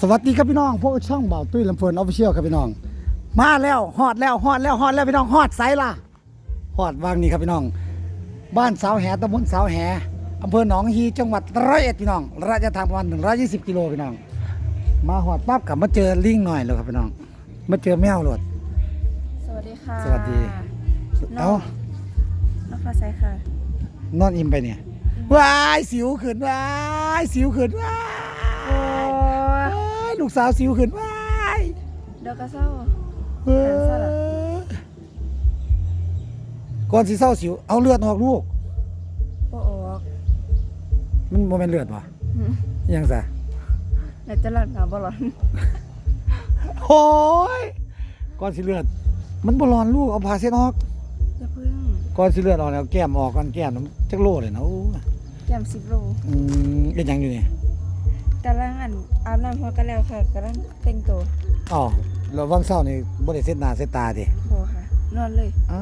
สวัสดีครับพี่น้องพวกบช่องเบาตุ้ยลำเพลินออฟฟิเชียลครับพี่น้อง มาแล้วฮอดแล้วฮอดแล้วฮอดแล้วพี่น้องฮอดไซล่ะฮอดวางนี่ครับพี่น้อง บ้านสาวแหตำบลสาวแหอำเภอหนองฮีจังหวัดร้อยเอ็ดพี่น้องระยะทางประมาณ120กิโลพี่น้อง มาฮอดปั๊บกลับมาเจอลิงหน่อยเลยครับพี่น้อง มาเจอแมวโหลด สวัสดีค่ะสวัสดี น้เอ้าองน้องฟ้าใสค่ะ นอนอิ่มไปเนี่ยว้ายสิวขึ้นว้ายสิวขึ้นว้ายโอ้ว้าย ลูกสาวสิวขึ้นว้ายเดี๋ยวก็เศร้า เอ้ยก่อนสิเศร้าสิว เอาเลือดออกลูกโอ้ออกมันโมเมนเลือดวะหืมยังซะในตลาดงามบอลอนโอ้ยก่อนสิเลือด มันบอลอนลูกเอาผ่าเส้นออก อย่าพึ่งก่อนสิเลือดออกแล้วแก้มออกก่อนแก้มน้ำจักโลเลยนะโอ้ยแก้มสิบโลอืมเป็นหยังอยู่นี่ กำลังอันอาบน้ำพอกันแล้วค่ะกำลังแต่งตัวอ๋อเราวังเศร้านี่บ่ได้เส้นหน้าเส้นตาดิโบค่ะ นอนเลยอ้า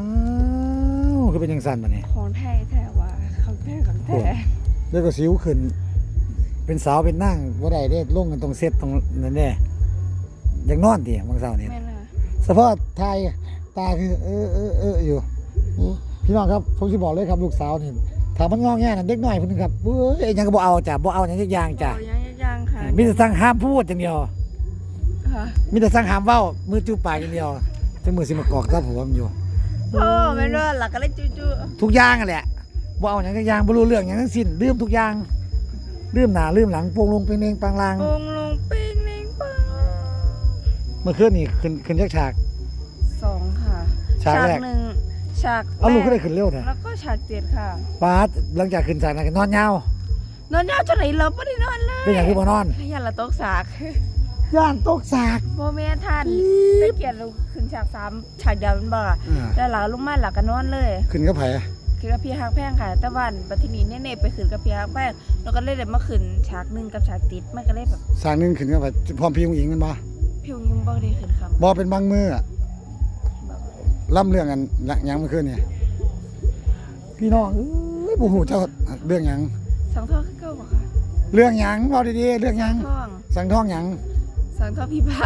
วคือเป็นยังสั่นมาเนี่ยของไทยแท้ว่าของแท้ของแท้แล้วก็สิวขึ้น เป็นสาวเป็นนั่งบ่ได้เด้ลงกันตรงเซตตรงนั้นแน่อยังนอนดิวังเศร้านี่แม่นค่ะสภาพไทยตาคือเออเออเอออยู่อืมพี่น้องครับผมสิบอกเลยครับลูกสาวนี่ถามมันงอแงนั่นเด็กน้อยคนนึงครับเอ้ยอิหยังก็บ่เอาจ้ะบ่เอาหยังจักอย่างจ้ะ มีแต่สั่งห้ามพูดอย่างเดียว ค่ะมีแต่สั่งห้ามเว้ามือจูบปากอย่างเดียวจังมือสิมากอกซับหัวมันอยู่ โอ้แม่นว่าหลักก็เลยจู่ทุกอย่างนั่นแหละบ่เอาหยังจักอย่างบ่รู้เรื่องหยังทั้งสิ้นลืมทุกอย่างลืมหน้าลืมหลังโปงลงเป็นเองปางลางๆปงลงเป้งเน่งปังเมื่อคืนนี่ขึ้นขึ้นจากฉาก สองค่ะฉากแรก หนึ่งฉากเอาลูกก็แรได้ขึ้นเร็วแท้แล้วก็ฉากเจ็ดค่ะ ปาดหลังจากขึ้นฉากนั้นก็นอนยาว นอนยาวจะไหนเราไม่ได้นอนเลยเป็นหยังคือบ่นอนขยันละตกสากย่านตกฉากโมเมนทันตะเกียรเราขึ้นฉากสามฉากเดียวมันบ่อะอ่าแล้วหลังลงมาหลักก็นอนเลย ขึ้นกับไผคือกับพี่ฮักแพงค่ะแต่วันปัทนีเน่ๆไปขึ้นกับพี่ฮักแพงแล้วก็เลยได้มาขึ้นฉากหนึ่งกับฉากติดมันก็เลยแบบสร้างหนึงขึ้นกับไผพร้อมพี่ผู้หญิงแมันบ่พิวยิ่งบ่ได้ขึ้นคำบ่เป็นบางมืออะแบบล่ำเรื่องกันหลังหยังเมื่อคืนนี่พี่น้องเอ้ยบ่ฮู้เจ้าเรื่องหยัง สังทองคือเก่าบ่ค่ะเรื่องหยังเว้าดีๆเรื่องหยัง ทองสังทองหยังสังทองพี่บ้า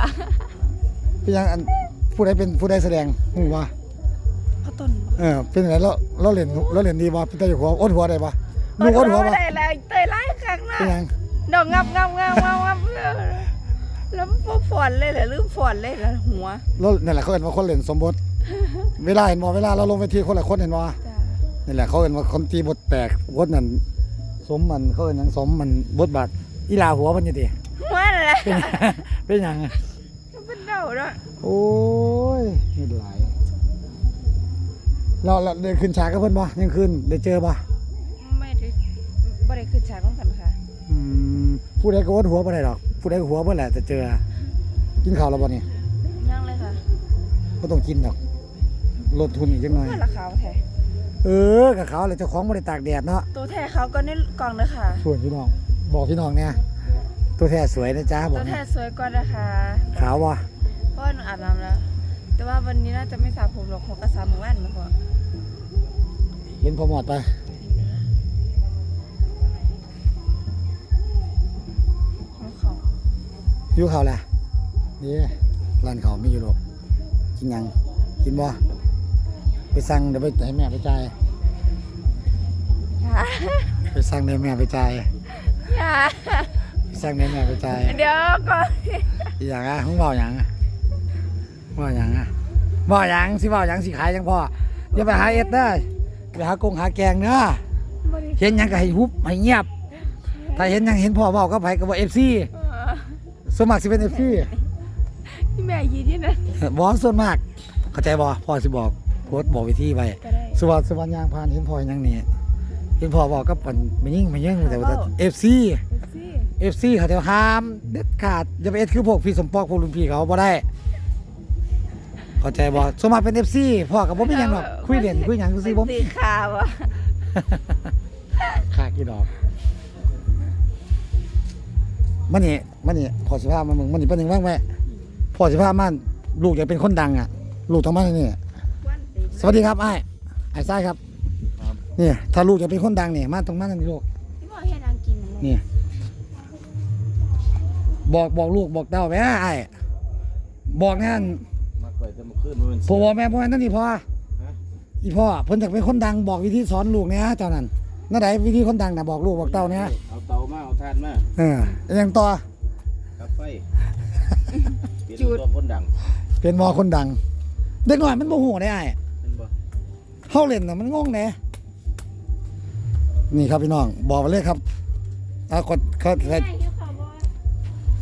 เป็นหยังอันผู้ใดเป็นผู้ใดแสดงฮู้บ่พ่อต้นเออเป็นไงเราเราเล่นเราเล่นดีบ่เป็นตาอยู่หัวอดหัวได้บ่ลูกอดหัวบ่ได้แล้วเตยไล่ครั้งนะเป็นหยังดอกงับงับงับงับงับแล้วพวกฝอนเลยเหรอลืมฝอนเลยเหรอหัวเรานั่นแหละเขาเอิ้นว่าคนเล่นสมบท เวลาเห็นบ่เวลาเราลงเวทีคนละคนเห็นบ่ จ้า นี่แหละเขาเอิ้นว่าคนตีบทแตกบทนั้น สมมันเขาเอิ้นหยังสมมันบทบาทอีหลาหัวมันอยู่ติหัวอะไรเป็น เป็นหยังเป็นเดาเนาะโอ้ยเงินหลายเราเราได้ขึ้นฉากกับเพิ่นบ่ยังขึ้นได้เจอบ่ไม่ได้ไม่ได้ขึ้นฉากร่วมกันค่ะอืมผู้ใดก็วดหัวบ่ได้ดอกผู้ใดก็หัวบ่แหละจะเจอ กินข้าวแล้วบ่นี่ยังเลยค่ะบ่ต้องกินดอกลดทุนอีกจังหน่อยเพื่อนละขาวแท้ เออกับเขาเลยเจ้าของบ่ได้ตากแดดเนาะตัวแท้เขาก็ในกล่องเลยค่ะ ส่วนพี่น้อง บอกพี่น้องเนี่ยตัวแท้สวยนะจ๊ะบตัอกวแท้เนี่ยสวยกว่านะคะขาวบ่เพราะว่าหนูอาบน้ำแล้ว แต่ว่าวันนี้น่าจะไม่สระผมหรอกหัวกระซาหมู่บ้านมาก่อนเห็นพอหมดไปของเขาหิวข้าวแหละนี่ร้านเขาไม่อยู่หรอกกินหยังกินบ่ ไปสั่งเดี๋ยวไปให้แม่ไปจ่ายอย่าไปสั่งให้แม่ไปจ่ายอย่าไปสั่งให้แม่ไปจ่ายเดี๋ยวก่อนอีหยังอะมึงเว้าหยังอะเว้าหยังอะเว้าหยังสิเว้าหยังสิขายจังพ่ออย่าไปหาเอ็ดเด้อไปหากงหาแกงเด้อบ่ได้เห็นหยังก็ให้หุบให้เงียบ ถ้าเห็นหยังเห็นพ่อเว้าก็ไผก็บ่ FC เออส่วนมากสิเป็น FC ที่แม่ยีที่นั่นบอส่วนมาก เข้าใจบ่พ่อสิบอก โพสต์บอกวิธีไว้ก็ได้ สวัสดิ์สวรรค์ยางพานเห็นพ่ออยังนี่เห็นพ่อบอกก็ปั่นไม่ยิ่งไม่ยิ่งแต่ว่า FC เอฟซี FC เขาจะห้ามเด็ดขาดอย่าไปเอ็ดคือพวกพี่สมปองพวกรุ่นพี่เขาบ่ได้ เข้าใจบ่ส่วนมากเป็น FC พ่อก็บ่มีหยังหรอกคุยเล่นคุยหยังซื่อๆบ่ตีขาวอะขากี่ดอกมันนี่มันนี่พ่อสิพามามึงมันนี่เป็นหยังบ้างแม่พ่อสิพามาลูกอยากเป็นคนดังอะ ลูกต้องมาที่นี่วันตี สวัสดีครับไอ้ไอ้ไส้ครับนี่ถ้าลูกจะเป็นคนดังเนี่ยมาตรงมาตรงนี้ลูกที่พ่อให้นางกินนี่บอกบอกลูกบอกเต้าแม่ไอ้บอกแน่นมาก่อยจะมาขึ้นมันเป็นพ่อแม่พ่อแม่นั่นนี่พ่ออีพ่อเพิ่นอยากเป็นคนดังบอกวิธีสอนลูกเนี่ยเจ้านั่นนั่นไหนวิธีคนดังน่ะบอกลูกบอกเต้าเนี่ยเอาเตามาเอาทานมาเออยังต่อกับไฟเป็นตัวคนดัง เป็นหมอคนดังเด็กน้อยมันโมโหได้ไอ้ เป็นบ่เฮาเล่นน่ะมันงงแหน่นี่ครับพี่น้อง บอกไปเลยครับเอากดเขาใช่เกี่ยวกับว่า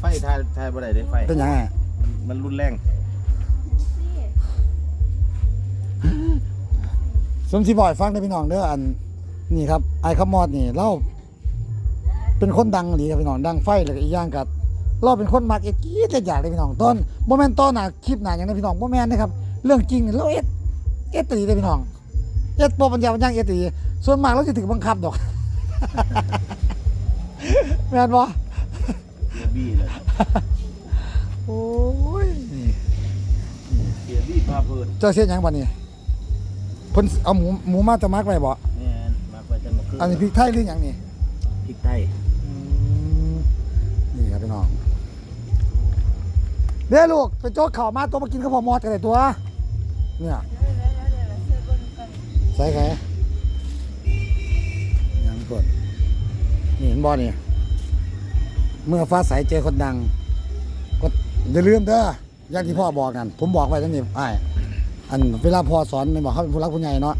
ไฟทายทายบ่ได้ได้ไฟเป็นหยังไงมันมันรุนแรงสมศรีบอยฟังได้อพี่น้องเด้ออัน นี่ครับไอ้ขมอดนี่เราเป็นคนดังหลีครับพี่น้องดังไฟแล้วก็อีกอย่างกับเราเป็นคนมักเอ็ดกรีดอยากเลยพี่น้องต้นโมเมนต์ต้นหนาคลิปหนาอย่างนั้นพี่น้องโมเมนต์นะครับ เรื่องจริงเราเอ็ดเอ็ดตีเลยพี่น้อง เอ็ดโปรปัญญาปัญญาเอ็ดตีส่วนมากเราจะถึงบังคับดอก แม่นบ่เสียบี้เลยโอ้ยเสียบี้พาเพลินเจ้าเสียหยังบ่นี่เพิ่นเอาหมูหมูมาจะมักไว้บ่แม่นมาก่อยจะมาขึ้นอันนี้พริกไทยหรือหยังนี่พริกไทยนี่ครับพี่น้องเดี๋ยวลูกไปโจ๊กข่าวมาตัวมากินข้าวพอมอดกันเลยตัว เนี่ย ใส่ไงยังกดนี่เห็นบอนี่เมื่อฟ้าใสเจอคนดัง ก็อย่าลืมเด้ออย่างที่พ่อบอกกันผมบอกไว้ตั้งนี่ไอ้ายอันเวลาพ่อสอนมันบอกเขาเป็นผู้รักผู้ใหญ่เนาะ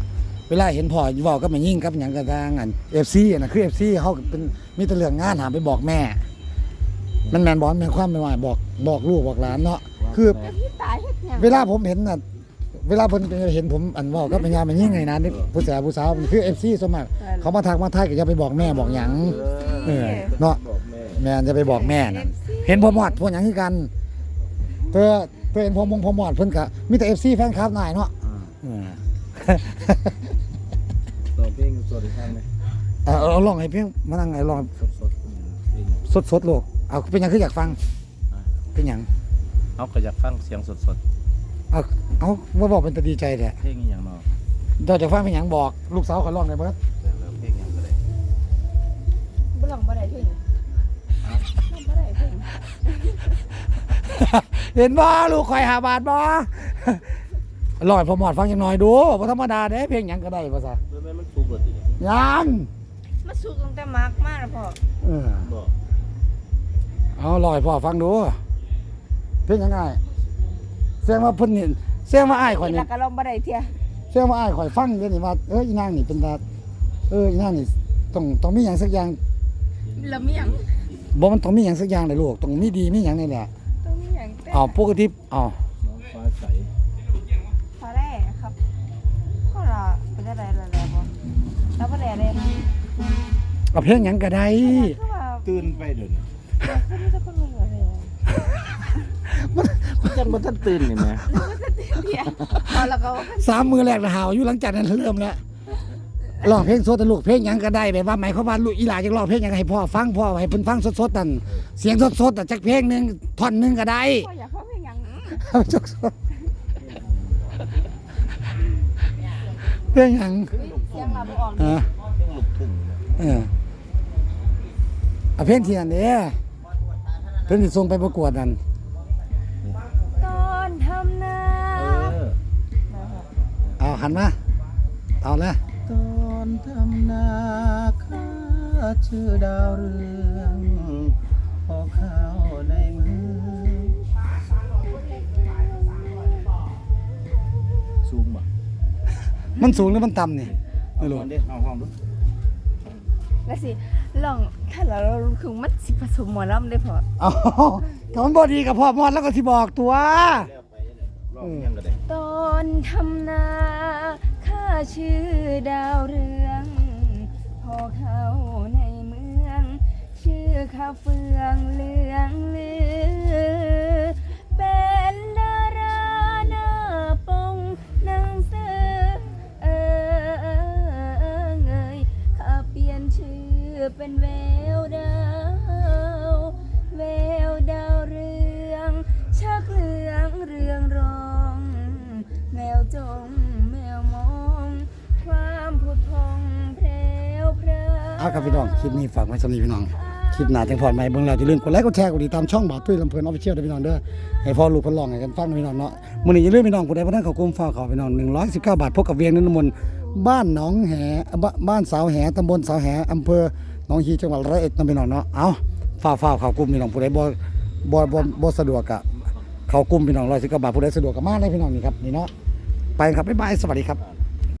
เวลาเห็นพ่ออยู่เว้าก็มายิ่งกับอย่างกระทางอันเอฟซีนะคือเอฟซีเขาเป็นมีแต่เรื่องงานหามไปบอกแม่ มันแมนบอลแมนความไม่ว่าบอกบอกลูกบอกหลานเนาะคือแล้วพี่ตายเฮ็ดหยัง เวลาผมเห็นน่ะ เวลาเพิ่นเห็นผมอันเว่าก็เป็นยามมันยิ่งไงนะนี่ผู้สาวผู้สาวมันคือเอฟซีสวนมัครเขามาทักมาทายก็จะไปบอกแม่บอกหยังเออเนาะบอกแม่แม่จะไปบอกแม่นั่นเห็นพ่อหมอดพวกหยังคือกันเพื่อเพื่อเห็นพ่อมงพ่อหมอดเพิ่นก็มีแต่เอฟซีแฟนคลับนายเนาะอ่าเออต่อเพลงสดอีกครั้งไหมเอาเอาเอาลองให้เพียงมานั่งไงลองสดสดๆอืมเพลงสดสดๆโลกเอาเป็นหยังคืออยากฟังอะเป็นหยังเอาก็อยากฟังเสียงสดสด เอาเอาว่าบอกเป็นตาดีใจแท้ๆเพลงอหย่างเนาะเราจะฟังเป็นหยังบอก ลูกสาวขอร้องได้เบิดแต่ละเพลงอหย่างก็ได้บ่ลองบ่ได้เพิ่นลองบ่ได้เพิ่นเห็นบ่ลูกคอยหาบาทบ่ลอยพอหมอดฟังยังน้อยดูบ่ธรรมดาเด้เพลงหยังก็ได้ภาษาเมื่อแม่มันสุกเลยทีเดียวยังมาสุกตั้งแต่มักมาแล้วพ่อเออบอกเอาลอยพ่อฟังดูเพลงยังไง เสียงว่าเพิ่นนี่เสียงว่าอ้ายข่อยอีนี่หลักก็ลองบ่ได้เที่ยเสียงว่าอ้ายข่อยฟังเดี๋ยวนี้ว่าเอออีนางนี่เป็นตาเอออีนางนี่ต้องต้องมีหยังสักอย่างแล้วมีหยังบ่มันต้องมีหยังสักอย่างเลยลูกต้องมีดีมีหยังนี่แหละต้องมีหยังแต่เอาปกติเอาน้องฟ้าใสพอได้ครับพ่อละเป็นอะไรล่ะแล้วบ่แล้วบ่ได้เลยนะเอาเพลงหยังก็ได้คือว่าตื่นไปเดี๋ยวนี้ คือมีแต่คนบ่ได้เลย มันจะมันจะตื่นนี่ไหมเที่ยเอาแล้วก็สามมือแรกละหาวอยู่หลังจากนั้นเริ่มแล้วร้องเพลงสดแต่ลูกเพลงหยังก็ได้แบบว่าหมายความว่าลูกอีหลาจะร้องเพลงหยังให้พ่อฟังพ่อให้เพิ่นฟังสดๆนั่นเสียงสดๆแต่จักเพลงหนึงท่อนหนึงก็ได้ พ่ออยากฟังเพลงหยังเอาสดๆเพลงหยังเสียงเราบ่ออกเอนี่อเพลงลูกทุ่งเนี่ยเออเอาเพลงที่นั่นเด้เพิ่นสิส่งไปประกวดนั่น หันมาเอาเลยตอนทำนาข้าชื่อดาวเรืองพอข้าวในมือสูงบ่มันสูงหรือมันต่ำนี่เอาไม่รู้ห้องดิเอาห้องดูแล้วสิลองถ้าเราคือมันสิผสมหมอลำได้พอเอาถ้ามันบ่ดีกับพ่อมอดแล้วก็สิบอกตัว แล้วไปเลยลองยังก็ได้ ตอนทำนาข้าชื่อดาวเรือง พี่น้อง คลิปนี้ฝากไว้สำหรับพี่น้อง คลิปหนาจังพอดใหม่เบิ่งแล้วอย่าลืมกดไลค์กดแชร์กดติดตามช่องบ่าวตุ้ยลำเพลินออฟฟิเชียลด้วยพี่น้องเด้อให้พ่อลูกเพิ่นร้องให้กันฟังพี่น้องเนาะมื้อนี้อย่าลืมพี่น้องผู้ใดบ่ทันเข้ากลุ่มฟ้ากเขาพี่น้อง119 บาทพบกับเวียงนินมนต์บ้านหนองแหบ้านบ้านสาวแหตำบลสาวแหอำเภอหนองฮีจังหวัดร้อยเอ็ดนะพี่น้องเนาะเอาฟ้าฟ้าเขากลุ่มพี่น้องผู้ใดบ่บ่บ่บ่สะดวกก็เขากลุ่มพี่น้อง119บาทผู้ใดสะดวกก็มาเลยพี่น้องนี่ครับนี่เนาะไปครับบ๊ายบายสวัสดีครับ